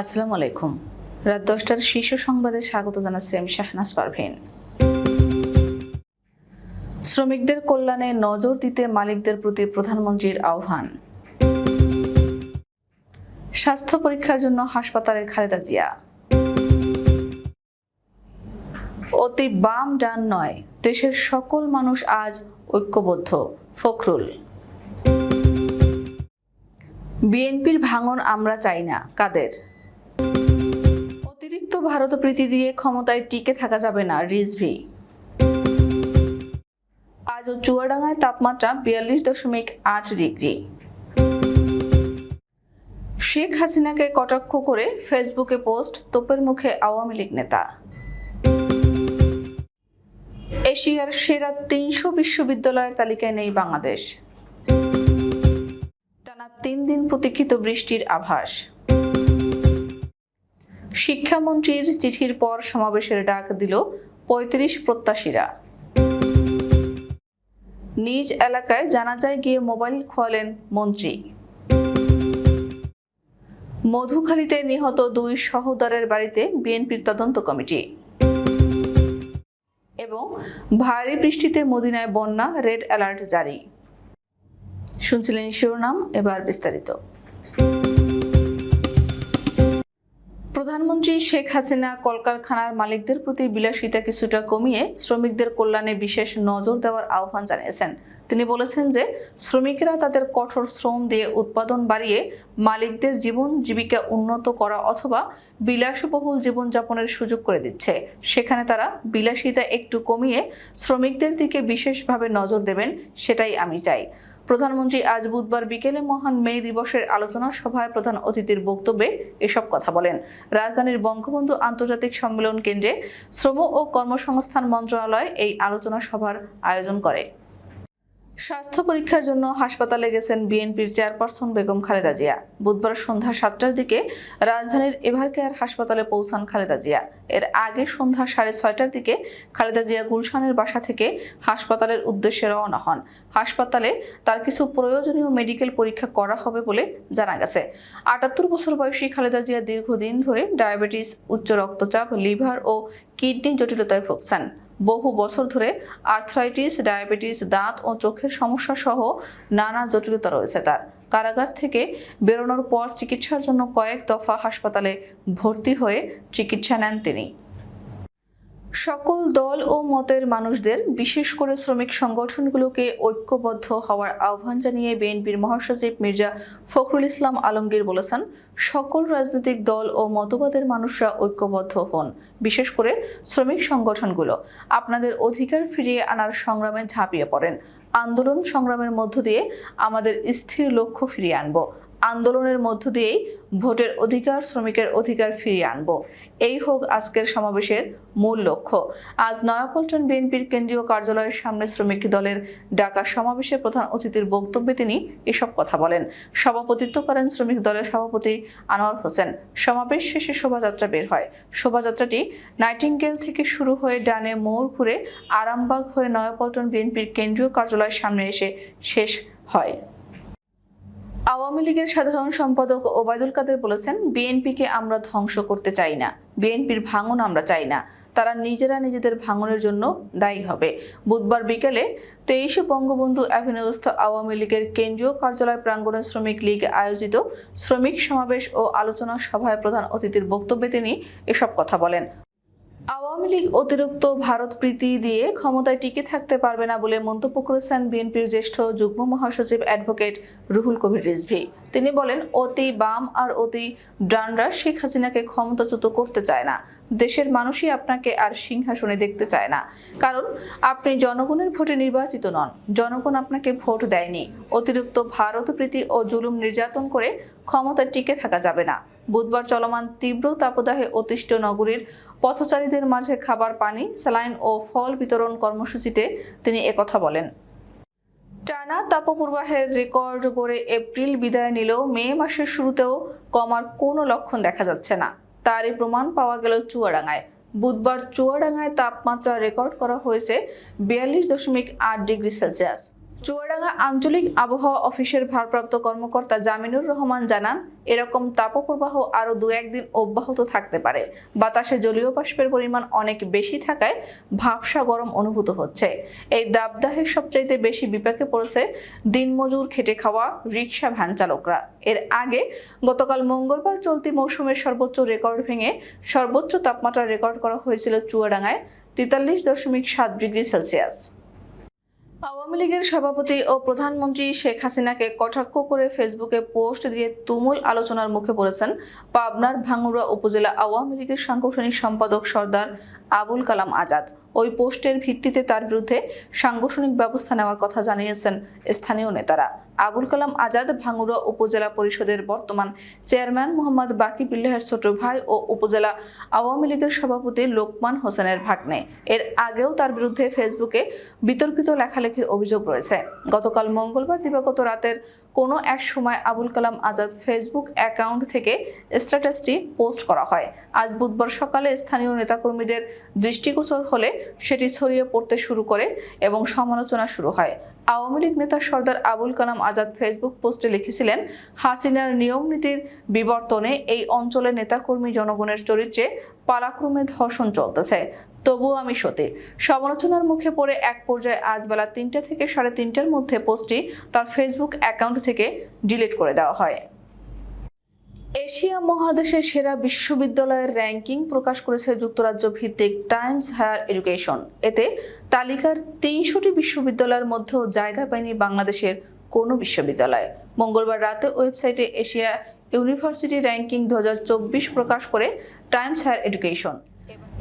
আসসালামু আলাইকুম। রাত দশটার শীর্ষ সংবাদে স্বাগত জানাচ্ছি আমি শাহনাজ পারভিন। শ্রমিকদের কল্যাণে নজর দিতে মালিকদের প্রতি প্রধানমন্ত্রীর আহ্বান। স্বাস্থ্য পরীক্ষার জন্য হাসপাতালে খালেদা জিয়া। অতি বাম ডান নয়, দেশের সকল মানুষ আজ ঐক্যবদ্ধ, ফখরুল। বিএনপির ভাঙন আমরা চাই না, কাদের? অতিরিক্ত ভারত প্রীতি দিয়ে ক্ষমতায় টিকে থাকা যাবে না রিজভি। আজও চুয়াডাঙ্গায় তাপমাত্রা বিয়াল্লিশ দশমিক আট ডিগ্রি। শেখ হাসিনাকে কটাক্ষ করে ফেসবুকে পোস্ট তোপের মুখে আওয়ামী লীগ নেতা। এশিয়ার সেরা তিনশো বিশ্ববিদ্যালয়ের তালিকায় নেই বাংলাদেশ। টানা তিন দিন প্রতীক্ষিত বৃষ্টির আভাস। শিক্ষামন্ত্রীর চিঠির পর সমাবেশের ডাক দিল পঁয়ত্রিশ প্রত্যাশীরা। নিজ এলাকায় জানাজায় গিয়ে মোবাইল খোয়ালেন মন্ত্রী। মধুখালীতে নিহত দুই সহোদরের বাড়িতে বিএনপির তদন্ত কমিটি। এবং ভারী বৃষ্টিতে মদিনায় বন্যা, রেড অ্যালার্ট জারি। শুনছিলেন শিরোনাম, এবার বিস্তারিত। প্রধানমন্ত্রী শেখ হাসিনা কলকারখানার মালিকদের প্রতি বিলাসিতা কিছুটা কমিয়ে শ্রমিকদের কল্যাণে বিশেষ নজর দেওয়ার আহ্বান জানিয়েছেন। তিনি বলেছেন যে, শ্রমিকেরা তাদের কঠোর শ্রম দিয়ে উৎপাদন বাড়িয়ে মালিকদের জীবন জীবিকা উন্নত করা অথবা বিলাসবহুল জীবনযাপনের সুযোগ করে দিচ্ছে। সেখানে তারা বিলাসিতা একটু কমিয়ে শ্রমিকদের দিকে বিশেষভাবে নজর দেবেন, সেটাই আমি চাই। প্রধানমন্ত্রী আজ বুধবার বিকেলে মহান মে দিবসের আলোচনা সভায় প্রধান অতিথির বক্তব্যে এসব কথা বলেন। রাজধানীর বঙ্গবন্ধু আন্তর্জাতিক সম্মেলন কেন্দ্রে শ্রম ও কর্মসংস্থান মন্ত্রণালয় এই আলোচনা সভার আয়োজন করে। স্বাস্থ্য পরীক্ষার জন্য হাসপাতালে গেছেন বিএনপির চেয়ারপারসন বেগম খালেদা জিয়া। বুধবার সন্ধ্যা সাতটার দিকে রাজধানীর এভারকেয়ার হাসপাতালে পৌঁছান খালেদা জিয়া। এর আগে সন্ধ্যা সাড়ে ছয়টার দিকে খালেদা জিয়া গুলশানের বাসা থেকে হাসপাতালের উদ্দেশ্যে রওনা হন। হাসপাতালে তার কিছু প্রয়োজনীয় মেডিকেল পরীক্ষা করা হবে বলে জানা গেছে। আটাত্তর বছর বয়সী খালেদা জিয়া দীর্ঘদিন ধরে ডায়াবেটিস, উচ্চ রক্তচাপ, লিভার ও কিডনি জটিলতায় ভুগছেন। বহু বছর ধরে আর্থরাইটিস ডায়াবেটিস দাঁত ও চোখের সমস্যা সহ নানা জটিলতা রয়েছে তার। কারাগার থেকে বেরোনোর পর চিকিৎসার জন্য কয়েক দফা হাসপাতালে ভর্তি হয়ে চিকিৎসা নেন তিনি। সকল দল ও মতের মানুষদের, বিশেষ করে শ্রমিক সংগঠনগুলোকে ঐক্যবদ্ধ হওয়ার আহ্বান জানিয়ে বিএনপির মহাসচিব মির্জা ফখরুল ইসলাম আলমগীর বলেছেন, সকল রাজনৈতিক দল ও মতবাদের মানুষরা ঐক্যবদ্ধ হন, বিশেষ করে শ্রমিক সংগঠনগুলো। আপনাদের অধিকার ফিরিয়ে আনার সংগ্রামে ঝাঁপিয়ে পড়েন। আন্দোলন সংগ্রামের মধ্য দিয়ে আমাদের স্থির লক্ষ্য ফিরিয়ে আনব। আন্দোলনের মধ্য দিয়েই ভোটের অধিকার, শ্রমিকের অধিকার ফিরিয়ে আনব। এই হোক আজকের সমাবেশের মূল লক্ষ্য। আজ নয়াপল্টন বিএনপির কেন্দ্রীয় কার্যালয়ের সামনে শ্রমিক দলের ডাকা সমাবেশে প্রধান অতিথির বক্তব্যে তিনি এসব কথা বলেন। সভাপতিত্ব করেন শ্রমিক দলের সভাপতি আনোয়ার হোসেন। সমাবেশ শেষে শোভাযাত্রা বের হয়। শোভাযাত্রাটি নাইটিঙ্গেল থেকে শুরু হয়ে ডানে মোড় ঘুরে আরামবাগ হয়ে নয়াপল্টন বিএনপির কেন্দ্রীয় কার্যালয়ের সামনে এসে শেষ হয়। আওয়ামী লীগের সাধারণ সম্পাদক ওবায়দুল কাদের বলেছেন, বিএনপিকে আমরা ধ্বংস করতে চাই না। বিএনপির ভাঙন আমরা চাই না। তারা নিজেরা নিজেদের ভাঙনের জন্য দায়ী হবে। বুধবার বিকেলে তেইশে বঙ্গবন্ধু অ্যাভিনিউস্থ আওয়ামী লীগের কেন্দ্রীয় কার্যালয় প্রাঙ্গণে শ্রমিক লীগ আয়োজিত শ্রমিক সমাবেশ ও আলোচনা সভায় প্রধান অতিথির বক্তব্যে তিনি এসব কথা বলেন। আওয়ামী লীগ অতিরিক্ত ভারত প্রীতি দিয়ে ক্ষমতায় টিকে থাকতে পারবে না বলে মন্তব্য করেছেন বিএনপির জ্যেষ্ঠ যুগ্ম মহাসচিব অ্যাডভোকেট রুহুল কবির রিজভি। তিনি বলেন, অতি বাম আর অতি ডানরা শেখ হাসিনাকে ক্ষমতাচ্যুত করতে চায় না। দেশের মানুষই আপনাকে আর সিংহাসনে দেখতে চায় না। কারণ, আপনি জনগণের ভোটে নির্বাচিত নন। জনগণ আপনাকে ভোট দেয়নি। অতিরিক্ত ভারত প্রীতি ও জুলুম নির্যাতন করে ক্ষমতায় টিকে থাকা যাবে না। বুধবার চলমান তীব্র তাপদাহে অতিষ্ঠ নগরীর পথচারীদের মাঝে খাবার, পানি, স্যালাইন ও ফল বিতরণ কর্মসূচিতে তিনি একথা বলেন। টানা তাপপ্রবাহের রেকর্ড গড়ে এপ্রিল বিদায় নিলেও মে মাসের শুরুতেও কমার কোনো লক্ষণ দেখা যাচ্ছে না। তারই প্রমাণ পাওয়া গেল চুয়াডাঙ্গায়। বুধবার চুয়াডাঙ্গায় তাপমাত্রা রেকর্ড করা হয়েছে বিয়াল্লিশ দশমিক আট ডিগ্রি সেলসিয়াস। চুয়াডাঙ্গা আঞ্চলিক আবহাওয়া অফিসের ভারপ্রাপ্ত কর্মকর্তা জামিনুর রহমান জানান, এরকম তাপপ্রবাহ আরও দু একদিন অব্যাহত থাকতে পারে। বাতাসে জলীয় বাষ্পের পরিমাণ অনেক বেশি থাকায় ভাবসা গরম অনুভূত হচ্ছে। এই দাবদাহের সবচাইতে বেশি বিপাকে পড়েছে দিনমজুর খেটে খাওয়া রিক্সা ভ্যান চালকরা। এর আগে গতকাল মঙ্গলবার চলতি মৌসুমের সর্বোচ্চ রেকর্ড ভেঙে সর্বোচ্চ তাপমাত্রা রেকর্ড করা হয়েছিল চুয়াডাঙ্গায় তেতাল্লিশ দশমিক সাত ডিগ্রি সেলসিয়াস। আওয়ামী লীগের সভাপতি ও প্রধানমন্ত্রী শেখ হাসিনাকে কটাক্ষ করে ফেসবুকে পোস্ট দিয়ে তুমুল আলোচনার মুখে পড়েছেন পাবনার ভাঙ্গুড়া উপজেলা আওয়ামী লীগের সাংগঠনিক সম্পাদক সর্দার আবুল কালাম আজাদ। ওই পোস্টের ভিত্তিতে তার বিরুদ্ধে সাংগঠনিক ব্যবস্থা নেওয়ার কথা জানিয়েছেন স্থানীয় নেতারা। আবুল কালাম আজাদ ভাঙ্গুড়া উপজেলা পরিষদের বর্তমান চেয়ারম্যান মোহাম্মদ বাকি বিল্লাহের ছোট ভাই ও উপজেলা আওয়ামী লীগের সভাপতি লোকমান হোসেনের ভাগ্নে। এর আগেও তার বিরুদ্ধে ফেসবুকে বিতর্কিত লেখালেখির অভিযোগ রয়েছে। গতকাল মঙ্গলবার দিবাগত রাতের কোনো এক সময় আবুল কালাম আজাদ ফেসবুক অ্যাকাউন্ট থেকে স্ট্যাটাসটি পোস্ট করা হয়। আজ বুধবার সকালে স্থানীয় নেতাকর্মীদের দৃষ্টিগোচর হলে সেটি ছড়িয়ে পড়তে শুরু করে এবং সমালোচনা শুরু হয়। আওয়ামী লীগ নেতা সর্দার আবুল কালাম আজাদ ফেসবুক পোস্টে লিখেছিলেন, হাসিনার নিয়ম নীতির বিবর্তনে এই অঞ্চলের নেতাকর্মী জনগণের চরিত্রে পালাক্রমে ধর্ষণ চলতেছে। তবুও আমি সতী। সমালোচনার মুখে পড়ে এক পর্যায়ে আজ বেলা তিনটা থেকে সাড়ে তিনটার মধ্যে পোস্টটি তার ফেসবুক অ্যাকাউন্ট থেকে ডিলিট করে দেওয়া হয়। এশিয়া মহাদেশের সেরা বিশ্ববিদ্যালয়ের র্যাঙ্কিং প্রকাশ করেছে যুক্তরাজ্য ভিত্তিক টাইমস হায়ার এডুকেশন। এতে তালিকার তিনশোটি বিশ্ববিদ্যালয়ের মধ্যেও জায়গা পায়নি বাংলাদেশের কোনো বিশ্ববিদ্যালয়। মঙ্গলবার রাতে ওয়েবসাইটে এশিয়া ইউনিভার্সিটি র্যাঙ্কিং দু হাজার চব্বিশ প্রকাশ করে টাইমস হায়ার এডুকেশন।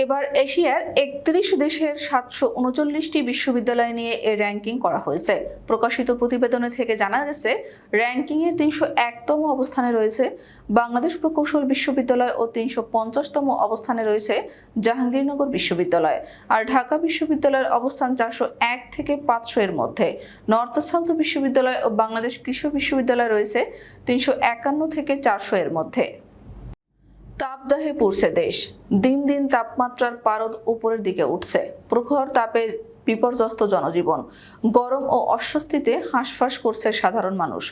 এবার এশিয়ার একত্রিশ দেশের সাতশো উনচল্লিশটি বিশ্ববিদ্যালয় নিয়ে এর র্যাঙ্কিং করা হয়েছে। প্রকাশিত প্রতিবেদনে থেকে জানা গেছে র্যাঙ্কিংয়ের তিনশো একতম অবস্থানে রয়েছে বাংলাদেশ প্রকৌশল বিশ্ববিদ্যালয় ও তিনশো পঞ্চাশতম অবস্থানে রয়েছে জাহাঙ্গীরনগর বিশ্ববিদ্যালয়। আর ঢাকা বিশ্ববিদ্যালয়ের অবস্থান চারশো এক থেকে পাঁচশো এর মধ্যে। নর্থ সাউথ বিশ্ববিদ্যালয় ও বাংলাদেশ কৃষি বিশ্ববিদ্যালয় রয়েছে তিনশো একান্ন থেকে চারশো এর মধ্যে। তাপদাহে পড়ছে দেশ। দিন দিন তাপমাত্রার পারদ উপরের দিকে উঠছে। প্রখর তাপে বিপর্যস্ত জনজীবন। গরম ও অস্বস্তিতে হাঁসফাঁস করছে সাধারণ মানুষ।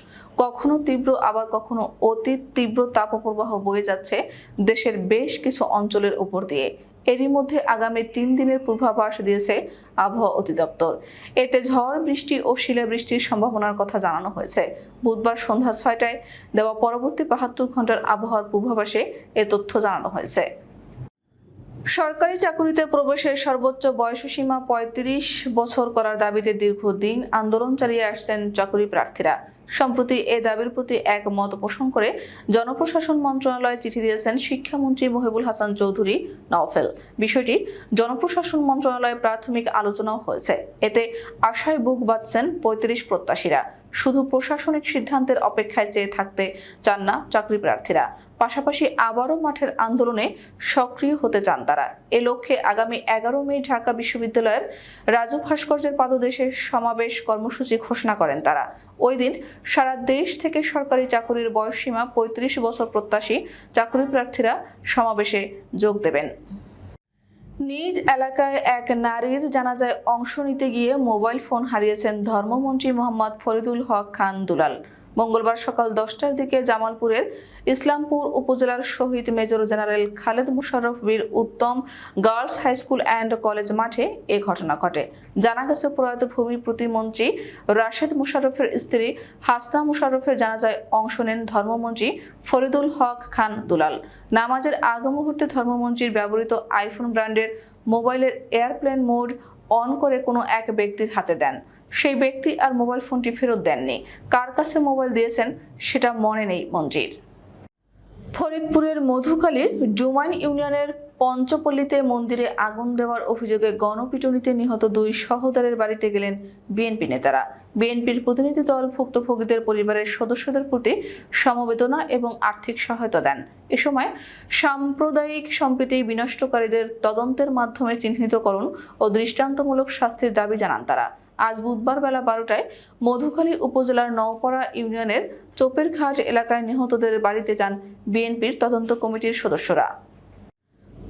কখনো তীব্র, আবার কখনো অতি তীব্র তাপপ্রবাহ বয়ে যাচ্ছে দেশের বেশ কিছু অঞ্চলের উপর দিয়ে। এরই মধ্যে আগামী তিন দিনের পূর্বাভাস দিয়েছে আবহাওয়া অধিদপ্তর। এতে ঝড়, বৃষ্টি ও শিলাবৃষ্টির সম্ভাবনার কথা জানানো হয়েছে। বুধবার সন্ধ্যা ছয়টায় দেওয়া পরবর্তী বাহাত্তর ঘণ্টার আবহাওয়ার পূর্বাভাসে এ তথ্য জানানো হয়েছে। সরকারি চাকুরিতে প্রবেশের সর্বোচ্চ বয়সসীমা পঁয়ত্রিশ বছর করার দাবিতে দীর্ঘদিন আন্দোলন চালিয়ে আসছেন চাকুরি প্রার্থীরা। সম্প্রতি এ দাবির প্রতি এক মত পোষণ করে জনপ্রশাসন মন্ত্রণালয়ে চিঠি দিয়েছেন শিক্ষামন্ত্রী মহিবুল হাসান চৌধুরী নওফেল। বিষয়টি জনপ্রশাসন মন্ত্রণালয়ে প্রাথমিক আলোচনাও হয়েছে। এতে আশায় বুক বাঁধছেন পঁয়ত্রিশ প্রত্যাশীরা। শুধু প্রশাসনিক সিদ্ধান্তের অপেক্ষায় চেয়ে থাকতে চান না চাকরি প্রার্থীরা। পাশাপাশি আবারও মাঠের আন্দোলনে সক্রিয় হতে চান তারা। এ লক্ষ্যে আগামী এগারো মে ঢাকা বিশ্ববিদ্যালয়ের রাজু ভাস্কর্যের পাদদেশে সমাবেশ কর্মসূচি ঘোষণা করেন তারা। ওই দিন সারা দেশ থেকে সরকারি চাকুরির বয়সসীমা পঁয়ত্রিশ বছর প্রত্যাশী চাকরি প্রার্থীরা সমাবেশে যোগ দেবেন। নিজ এলাকায় এক নারীর জানাজায় অংশ নিতে গিয়ে মোবাইল ফোন হারিয়েছেন ধর্মমন্ত্রী মোহাম্মদ ফরিদুল হক খান দুলাল। মঙ্গলবার সকাল দশটার দিকে জামালপুরের ইসলামপুর উপজেলার Shaheed major general Khaled Musharraf Bir Uttam girls high school and college মাঠে এ ঘটনা ঘটে। জানা গেছে, প্রয়াত ভূমি প্রতিমন্ত্রী রাশেদ মুশারফের স্ত্রী হাসনা মুশাররফের জানাজায় অংশ নেন ধর্মমন্ত্রী ফরিদুল হক খান দুলাল। নামাজের আগ মুহূর্তে ধর্মমন্ত্রীর ব্যবহৃত আইফোন ব্র্যান্ডের মোবাইলের এয়ারপ্লেন মোড অন করে কোনো এক ব্যক্তির হাতে দেন। সেই ব্যক্তি আর মোবাইল ফোনটি ফেরত দেননি। কার কাছে মোবাইল দিয়েছেন সেটা মনে নেই মন্ত্রীর ফরিদপুরের মধুখালীর ডুমাইন ইউনিয়নের পঞ্চপল্লীতে মন্দিরে আগুন দেওয়ার অভিযোগে গণপিটুনিতে নিহত দুই সহোদরের বাড়িতে গেলেন বিএনপি নেতারা। বিএনপির প্রতিনিধি দল ভুক্তভোগীদের পরিবারের সদস্যদের প্রতি সমবেদনা এবং আর্থিক সহায়তা দেন। এ সময় সাম্প্রদায়িক সম্প্রীতি বিনষ্টকারীদের তদন্তের মাধ্যমে চিহ্নিতকরণ ও দৃষ্টান্তমূলক শাস্তির দাবি জানান তারা। আজ বুধবার বেলা বারোটায় মধুখালী উপজেলার নওপাড়া ইউনিয়নের চোপের ঘাট এলাকায় নিহতদের বাড়িতে যান বিএনপির তদন্ত কমিটির সদস্যরা।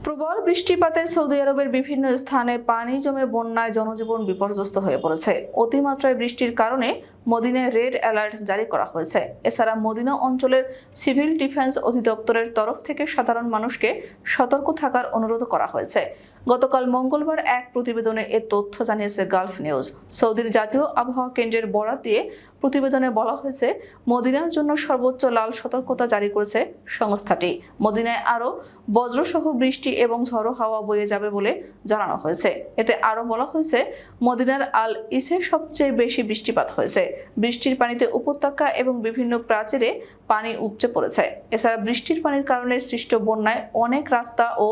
প্রবল বৃষ্টিপাতে সৌদি আরবের বিভিন্ন স্থানে পানি জমে বন্যায় জনজীবন বিপর্যস্ত হয়ে পড়েছে। অতিমাত্রায় বৃষ্টির কারণে মদিনায় রেড অ্যালার্ট জারি করা হয়েছে। এছাড়া মদিনা অঞ্চলের সিভিল ডিফেন্স অধিদপ্তরের তরফ থেকে সাধারণ মানুষকে সতর্ক থাকার অনুরোধ করা হয়েছে। গতকাল মঙ্গলবার এক প্রতিবেদনে এ তথ্য জানিয়েছে গালফ নিউজ। সৌদির জাতীয় আবহাওয়া কেন্দ্রের বরাত দিয়ে প্রতিবেদনে বলা হয়েছে, মদিনার জন্য সর্বোচ্চ লাল সতর্কতা জারি করেছে সংস্থাটি। মদিনায় আরও বজ্রসহ বৃষ্টি এবং ঝড়ো হাওয়া বয়ে যাবে বলে জানানো হয়েছে। এতে আরও বলা হয়েছে, মদিনার আল ইসে সবচেয়ে বেশি বৃষ্টিপাত হয়েছে। বৃষ্টির পানিতে উপত্যকা এবং বিভিন্ন প্রাচীরে পানি উপচে পড়েছে। এছাড়া বৃষ্টির পানির কারণে সৃষ্ট বন্যায় অনেক রাস্তা ও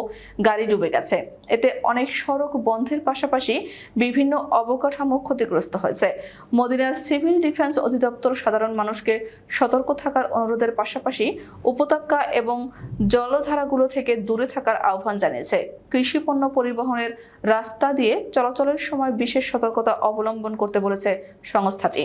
গাড়ি ডুবে গেছে। এতে অনেক সড়ক বন্ধের পাশাপাশি বিভিন্ন অবকাঠামো ক্ষতিগ্রস্ত হয়েছে। মদিনার সিভিল ডিফেন্স অধিদপ্তর সাধারণ মানুষকে সতর্ক থাকার অনুরোধের পাশাপাশি উপত্যকা এবং জলধারাগুলো থেকে দূরে থাকার আহ্বান জানিয়েছে। কৃষি পণ্য পরিবহনের রাস্তা দিয়ে চলাচলের সময় বিশেষ সতর্কতা অবলম্বন করতে বলেছে সংস্থাটি।